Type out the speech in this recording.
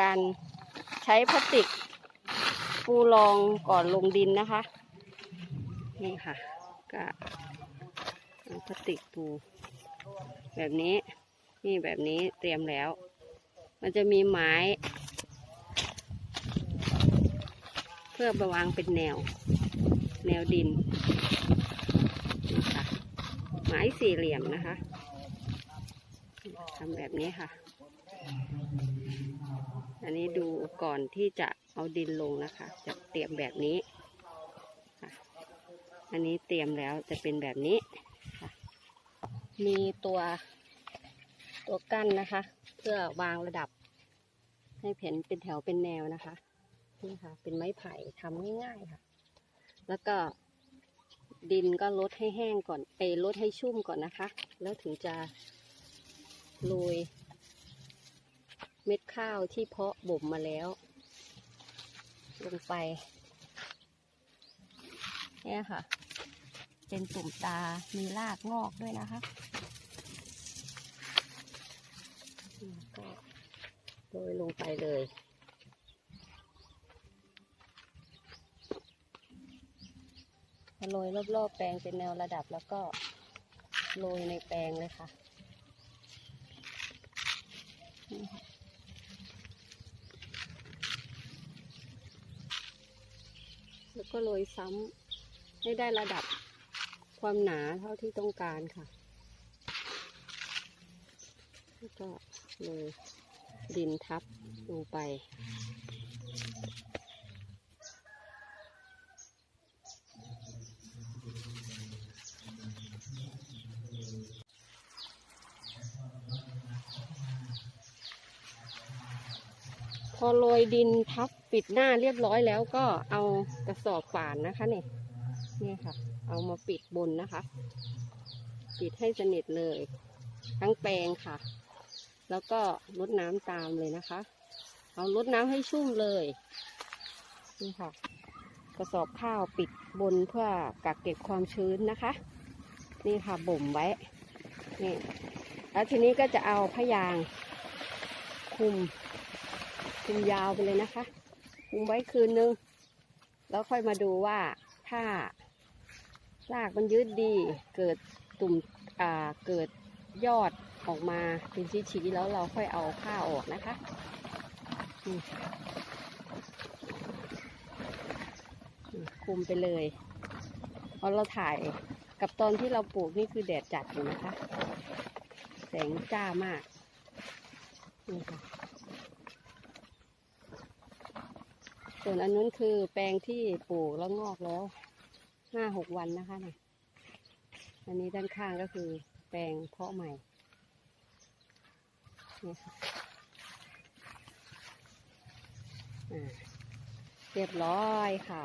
การใช้พลาสติกปูรองก่อนลงดินนะคะ นี่ค่ะ ก็พลาสติกปู แบบนี้ นี่แบบนี้เตรียมแล้ว มันจะมีไม้ เพื่อไปวางเป็นแนว แนวดินนี่ค่ะไม้สี่เหลี่ยมนะคะทำแบบนี้ค่ะ อันนี้ดูก่อนที่จะเอาดินลงนะคะ จะเตรียมแบบนี้ อันนี้เตรียมแล้วจะเป็นแบบนี้ มีตัวตัวกั้นนะคะ เพื่อวางระดับ ให้เห็นเป็นแถวเป็นแนวนะคะ นี่ค่ะ เป็นไม้ไผ่ทำง่ายๆค่ะ แล้วก็ดินก็ลดให้แห้งก่อนเอยลดให้ชุ่มก่อนนะคะ แล้วถึงจะโรย เม็ดข้าวที่เพาะบ่มมาแล้ว ลงไป เนี่ยค่ะ เป็นตุ่มตา มีรากงอกด้วยนะคะก็โรยลงไปเลยโรยรอบๆแปลงเป็นแนวระดับแล้วก็โรยในแปลงเลยค่ะนี่ค่ะแล้ว ก็โรยซ้ำให้ได้ระดับความหนาเท่าที่ต้องการค่ะ แล้วก็โรยดินทับลงไป พอโรยดินทับปิดหน้าเรียบร้อยแล้วก็เอากระสอบฝานนะคะนี่นี่ค่ะ เอามาปิดบนนะคะ ปิดให้สนิทเลย ทั้งแปลงค่ะ แล้วก็ลดน้ำตามเลยนะคะ เอาลดน้ำให้ชุ่มเลยนี่ค่ะ กระสอบข้าวปิดบนเพื่อกักเก็บความชื้นนะคะ นี่ค่ะบ่มไว้นี่แล้วทีนี้ก็จะเอาพยางคุม คุมยาวไปเลยนะคะคุมไว้คืนนึง แล้วค่อยมาดูว่าถ้ารากมันยืดดี เกิดตุ่มอ่าเกิดยอดออกมาเป็นชี้ๆแล้วเราค่อยเอาผ้าออกนะคะคุมไปเลยพอเราถ่ายกับตอนที่เราปลูกนี่คือแดดจัดอยู่นะคะ แสงจ้ามากนี่ค่ะ ส่วนอันนู้นคือแปลงที่ปลูกแล้วงอกแล้วห้าหกวันนะคะนี่อันนี้ด้านข้างก็คือแปลงเพาะใหม่นี่ค่ะอ่าเรียบร้อยค่ะ